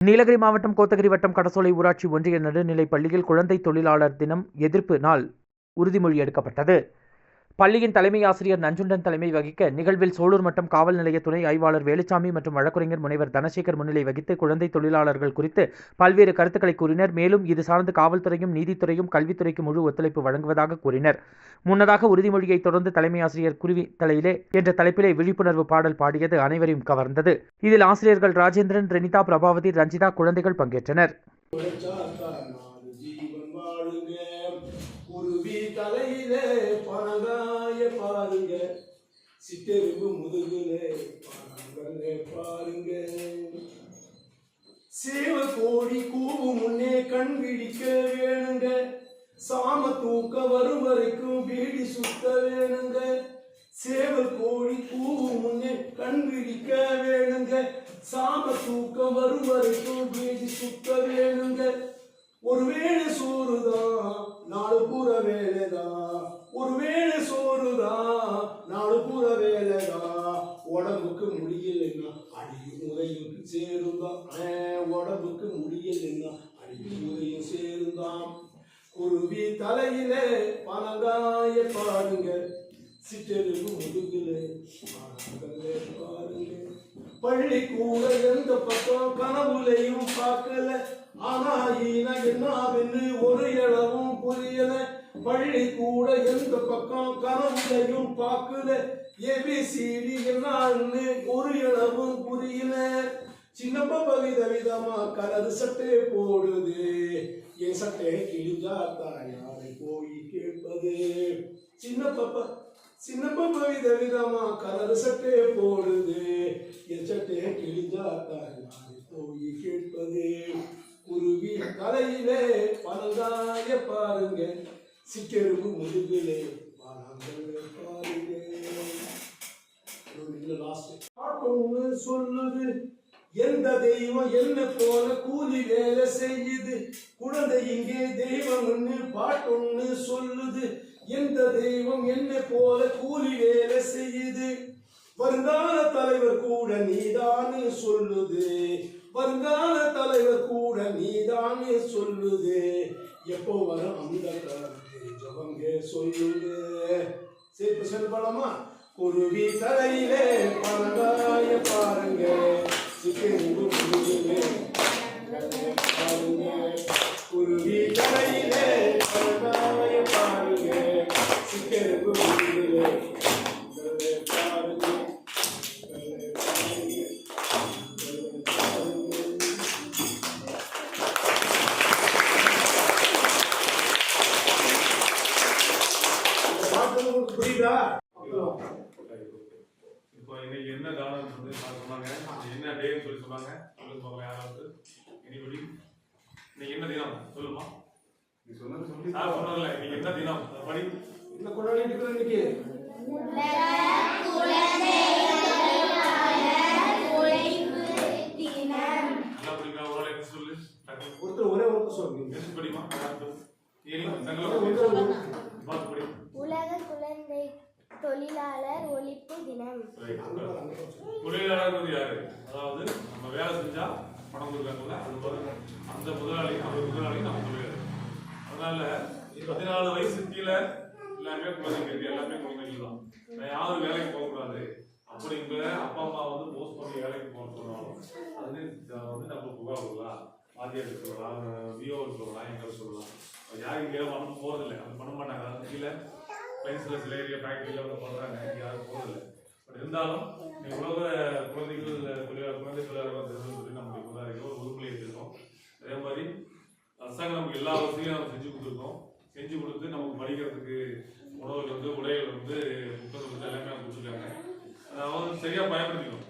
நீலகிரி மாவட்டம் கோத்தகிரி வட்டம் கடசோலை ஊராட்சி ஒன்றிய நடுநிலைப் பள்ளியில் குழந்தை தொழிலாளர் தினம் எதிர்ப்பு நாள் உறுதிமொழி எடுக்கப்பட்டது. பள்ளியின் தலைமை ஆசிரியர் நஞ்சுண்டன் தலைமை வகிக்க நிகழ்வில் சோலூர் மட்டம் காவல் நிலைய துணை ஆய்வாளர் வேலுச்சாமி மற்றும் வழக்கறிஞர் முனைவர் தனசேகர் முன்னிலை வகித்து குழந்தை தொழிலாளர்கள் குறித்து பல்வேறு கருத்துக்களை கூறினர். மேலும் இது சார்ந்து காவல்துறையும் நீதித்துறையும் கல்வித்துறைக்கு முழு ஒத்துழைப்பு வழங்குவதாக கூறினர். முன்னதாக உறுதிமொழியை தொடர்ந்து தலைமை ஆசிரியர் குருவி தலையிலே என்ற தலைப்பிலே விழிப்புணர்வு பாடல் பாடியது அனைவரையும் கவர்ந்தது. இதில் ஆசிரியர்கள் ராஜேந்திரன் ரெனிதா பிரபாவதி ரஞ்சிதா குழந்தைகள் பங்கேற்றனர். குருவி தலையிலே பனகாய பாருங்க. சிட்டெரும்பு முதுகுலே பனங்களே பாருங்க. சேவ கோடி கூவு முன்னே கண் விழிக்க வேணுங்க. சாம தூக்க வரும் வரைக்கும் வீடி சுத்த வேணுங்க. சேவ கோழி கூவு முன்னே கண் விழிக்க வேணுங்க. சாம தூக்க வரும் வரைக்கும் வீடி சுத்த வேணுங்க. ஒருவேளை சோறுதான் நாலு பூர வேலைதான் ஒருவேளை சோறுதான் நாலு பூர வேலைதான் உடம்புக்கு முடியலைன்னா அடியும் முறையும் சேருந்தான் உடம்புக்கு முடியலைன்னா அடியும் முறையும் சேருந்தான் குருவி தலையிலே பணங்காய பாருங்க சிற்றெருவு முதுகிலே பனங்களே பாருங்க பள்ளி கூட எந்த பக்கம் கனவுலையும் பார்க்கல. ஆனா ஈன என்ன ஒரு இடமும் புரியல பள்ளி கூட எந்த பக்கம் கரந்தையும் பார்க்கல. ஏபிசிடி என்னன்னு ஒரு இளவும் புரியல. சின்னப்ப பவித விதமா கலர் சட்டை போடுது. என் சட்டை கிழிஞ்சா யாரை போய் கேட்பது? சின்ன பாப்பா சின்ன பாப்பா வித விதமா கலர் சட்டையை போடுது. என் சட்டை கிழிஞ்சா யாரை போய் கேட்பது? குருவி தலையிலே பனங்காய பாருங்க. சிக்கெரும்பு முதுகிலே பாருங்க. ஒண்ணு சொல்லுது. எந்த தெய்வம் என்ன போல கூலி வேலை செய்யுது? குழந்தை இங்கே தெய்வம் ஒண்ணு பாட்டொன்னு சொல்லுது. எந்த தெய்வம் என்ன போல கூலி வேலை செய்யுது? வருங்கால தலைவர் கூட நீதான்னு சொல்லுது. வருங்கால தலைவர் கூட நீதானே சொல்லுது. எப்போ வரும் அந்த ஜபங்கே சொல்லுது. சரி இப்ப சொல்லலாமா குருவி தலையிலே பனங்காய பாருங்க. சிக்கன் புரியுதா? இப்போ இன்னைக்கு என்ன தானம் வந்து சொன்னாங்க? என்ன டேன்னு சொல்லி சொன்னாங்க. சொல்லுங்க பாக்கலாம் யாராவது. எனிபடி இன்னைக்கு என்ன தினம்? சொல்லுமா? நீ சொன்னது சொல்லி சார் சொன்னதில்ல. இன்னைக்கு என்ன தினம்? படி. என்ன கொண்டாடிட்டு இருக்கிறோம் இன்னைக்கு. ஒருத்தர் ஒரே ஒருத்தர் சொல்லுங்க படிமா பார்த்து படி. உலக குழந்தை தொழிலாளர் ஒழிப்பு தினம். தொழிலாளர் யாரு? அதாவது நம்ம வேலை செஞ்சா பணம் கொடுக்காங்கல்ல அது மாதிரி அந்த முதலாளி அந்த முதலாளி நம்ம தொழிலாளர் அதனால பதினாலு வயசு கீழே எல்லாமே குழந்தைங்க இருக்கு எல்லாமே குழந்தைங்க தான் நான் யாரும் வேலைக்கு போகக்கூடாது அப்படிங்கிற அப்பா அம்மா வந்து போஸ்ட் பண்ணி வேலைக்கு போக சொன்னாலும் அது வந்து நம்ம புகார் சொல்லலாம் வாத்தியாருக்கு சொல்லலாம் விஓ சொல்லலாம் எங்களை சொல்லலாம். அது யாரும் இங்கே பண்ண போறதில்லை. அது பண்ண மாட்டாங்க. அது கீழே பென்சில் சில ஏரியா ஃபேக்ட்ரியில் வந்து பண்ணுறாங்க யாரும் போகல பட் இருந்தாலும் நீ உலக குழந்தைகள் தொழிலாளர் குழந்தை தொழிலாளர் தினம்னு சொல்லி நம்ம உதாரிக்க ஒரு உறுப்பிலை இருக்கோம் அதே மாதிரி அரசாங்கம் நமக்கு எல்லா வசதியும் நம்ம செஞ்சு கொடுத்துருக்கோம். செஞ்சு கொடுத்து நமக்கு படிக்கிறதுக்கு உணவுகள் வந்து உடைகள் வந்து முப்பது வந்து எல்லாமே நம்ம கொடுத்துருக்காங்க. அதாவது சரியாக பயன்படுத்திக்கணும்.